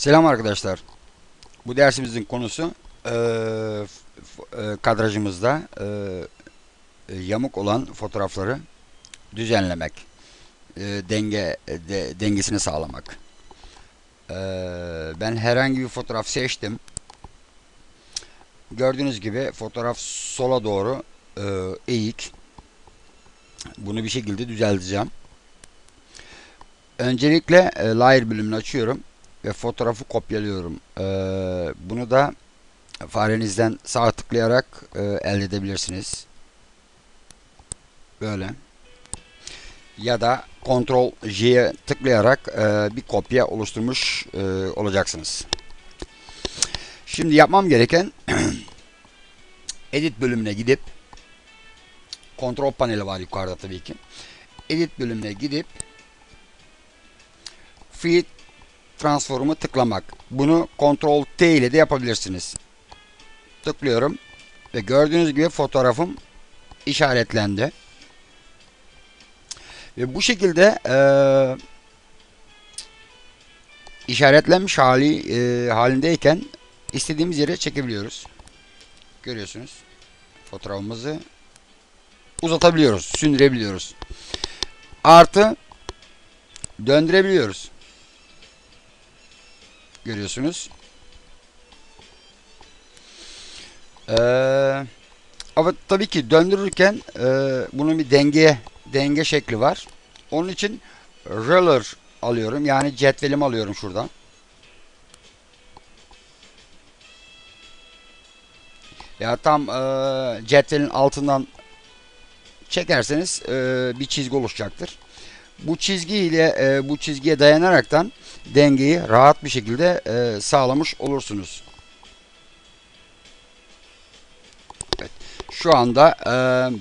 Selam arkadaşlar. Bu dersimizin konusu f- eee, kadrajımızda eee, yamuk olan fotoğrafları düzenlemek, eee, denge de- dengesini sağlamak. Eee, ben herhangi bir fotoğraf seçtim. Gördüğünüz gibi fotoğraf sola doğru eee, eğik. Bunu bir şekilde düzelteceğim. Öncelikle e, layer bölümünü açıyorum ve fotoğrafı kopyalıyorum. Ee, bunu da farenizden sağ tıklayarak e, elde edebilirsiniz. Böyle. Ya da Ctrl J'ye tıklayarak e, bir kopya oluşturmuş e, olacaksınız. Şimdi yapmam gereken Edit bölümüne gidip Kontrol paneli var yukarıda tabii ki. Edit bölümüne gidip Feed transformu tıklamak. Bunu Ctrl T ile de yapabilirsiniz. Tıklıyorum ve gördüğünüz gibi fotoğrafım işaretlendi. Ve bu şekilde eee, işaretlenmiş hali eee, halindeyken istediğimiz yere çekebiliyoruz. Görüyorsunuz. Fotoğrafımızı uzatabiliyoruz, sündürebiliyoruz. Artı döndürebiliyoruz görüyorsunuz. Ee, ama tabii ki döndürürken e, bunun bir denge denge şekli var. Onun için ruler alıyorum. Yani cetvelimi alıyorum şuradan. Ya tam e, cetvelin altından çekerseniz e, bir çizgi oluşacaktır. Bu çizgi ile e, bu çizgiye dayanaraktan dengeyi rahat bir şekilde e, sağlamış olursunuz. Evet. Şu anda e,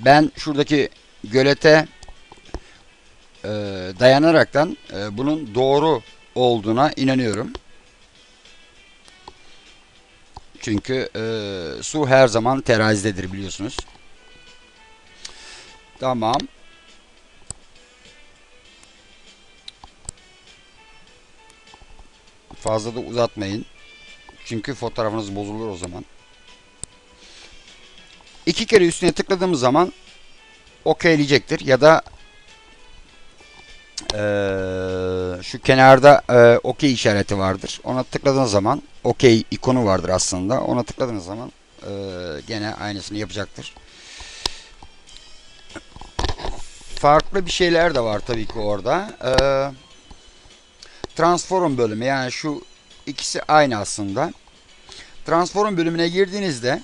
ben şuradaki gölete e, dayanaraktan e, bunun doğru olduğuna inanıyorum. Çünkü e, su her zaman terazidedir biliyorsunuz. Tamam. Fazla da uzatmayın. Çünkü fotoğrafınız bozulur o zaman. İki kere üstüne tıkladığımız zaman okeyleyecektir. Ya da eee, şu kenarda eee, okey işareti vardır. Ona tıkladığınız zaman okey ikonu vardır aslında. Ona tıkladığınız zaman eee, gene aynısını yapacaktır. Farklı bir şeyler de var tabii ki orada. Eee transform bölümü yani şu ikisi aynı aslında. Transform bölümüne girdiğinizde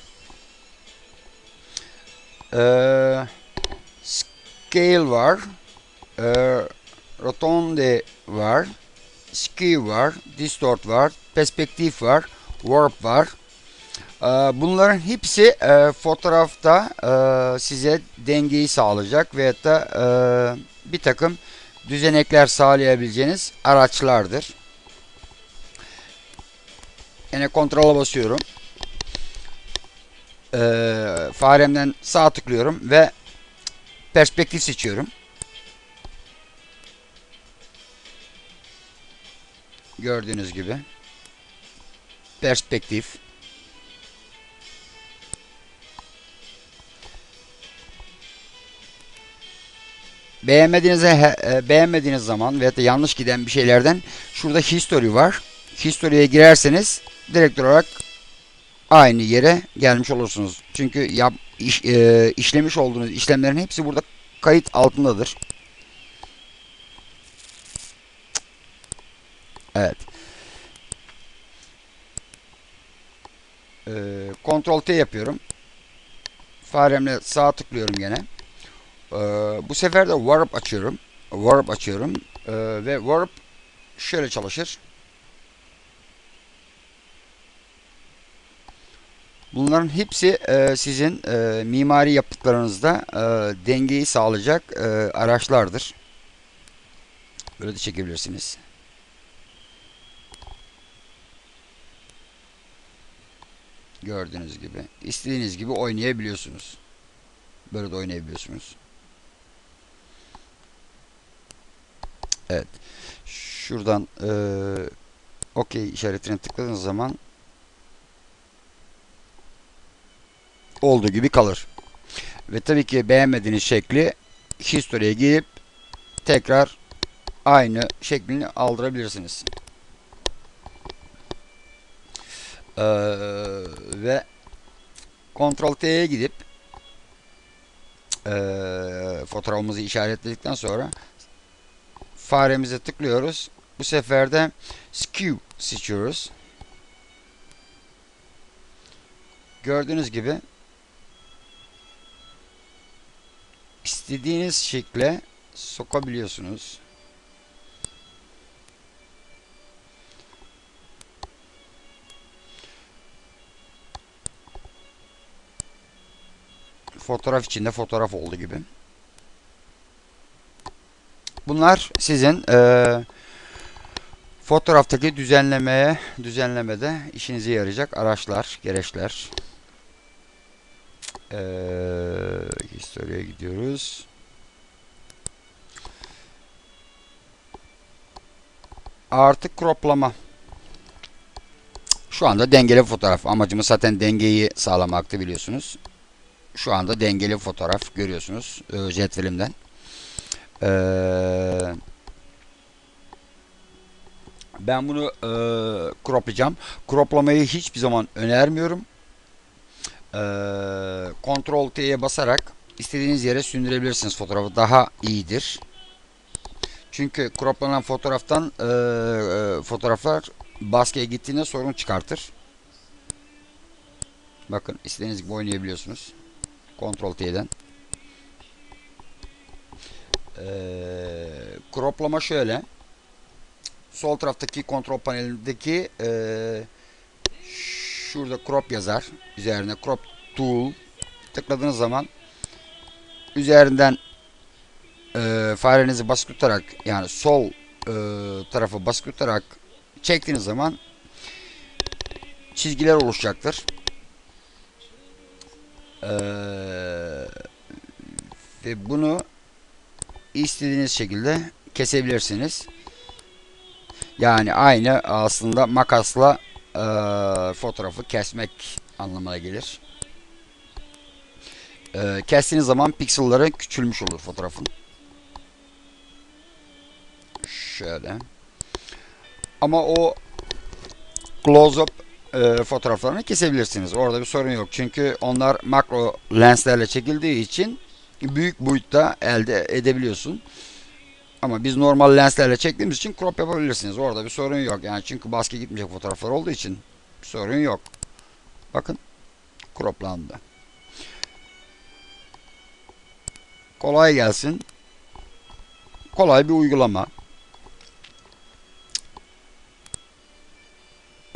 eee, scale var, eee, rotonde var, skew var, distort var, perspektif var, warp var. Eee, bunların hepsi eee, fotoğrafta eee, size dengeyi sağlayacak veyahut da bir takım düzenekler sağlayabileceğiniz araçlardır. Yine kontrola basıyorum. Ee, faremden sağ tıklıyorum ve perspektif seçiyorum. Gördüğünüz gibi. Perspektif. Beğenmediğiniz e, beğenmediğiniz zaman veya da yanlış giden bir şeylerden şurada history var. History'ye girerseniz direkt olarak aynı yere gelmiş olursunuz. Çünkü yap, iş, e, işlemiş olduğunuz işlemlerin hepsi burada kayıt altındadır. Evet. Ee, Ctrl T yapıyorum. Faremle sağ tıklıyorum gene. Ee, bu sefer de warp açıyorum. Warp açıyorum. Ee, ve warp şöyle çalışır. Bunların hepsi e, sizin e, mimari yaptıklarınızda e, dengeyi sağlayacak e, araçlardır. Böyle de çekebilirsiniz. Gördüğünüz gibi. istediğiniz gibi oynayabiliyorsunuz. Böyle de oynayabiliyorsunuz. Evet. Şuradan eee OK işaretine tıkladığınız zaman olduğu gibi kalır. Ve tabii ki beğenmediğiniz şekli history'e girip tekrar aynı şeklini aldırabilirsiniz. Ee, ve Ctrl T'ye gidip ee, fotoğrafımızı işaretledikten sonra faremize tıklıyoruz. Bu sefer de Skew seçiyoruz. Gördüğünüz gibi istediğiniz şekle sokabiliyorsunuz. Fotoğraf içinde fotoğraf oldu gibi. Bunlar sizin eee fotoğraftaki düzenlemeye, düzenlemede işinize yarayacak araçlar, gereçler. Ee, historiye gidiyoruz. Artık croplama. Şu anda dengeli fotoğraf. Amacımız zaten dengeyi sağlamaktı biliyorsunuz. Şu anda dengeli fotoğraf görüyorsunuz e, cetvelimden. Eee ben bunu e, croplayacağım. Croplamayı hiçbir zaman önermiyorum. E, Ctrl T'ye basarak istediğiniz yere sündürebilirsiniz fotoğrafı. Daha iyidir. Çünkü croplanan fotoğraftan e, e, fotoğraflar baskıya gittiğinde sorun çıkartır. Bakın istediğiniz gibi oynayabiliyorsunuz. Ctrl T'den. E, croplama şöyle sol taraftaki kontrol panelindeki e, şurada crop yazar. Üzerine crop tool tıkladığınız zaman üzerinden e, farenizi basık tutarak yani sol e, tarafı basık tutarak çektiğiniz zaman çizgiler oluşacaktır. E, ve bunu istediğiniz şekilde kesebilirsiniz. Yani aynı aslında makasla e, fotoğrafı kesmek anlamına gelir. E, kestiğiniz zaman pikselleri küçülmüş olur fotoğrafın. Şöyle. Ama o close-up e, fotoğraflarını kesebilirsiniz. Orada bir sorun yok. Çünkü onlar makro lenslerle çekildiği için büyük boyutta elde edebiliyorsun. Ama biz normal lenslerle çektiğimiz için crop yapabilirsiniz. Orada bir sorun yok. Yani çünkü baskı gitmeyecek fotoğraflar olduğu için sorun yok. Bakın croplandı. Kolay gelsin. Kolay bir uygulama.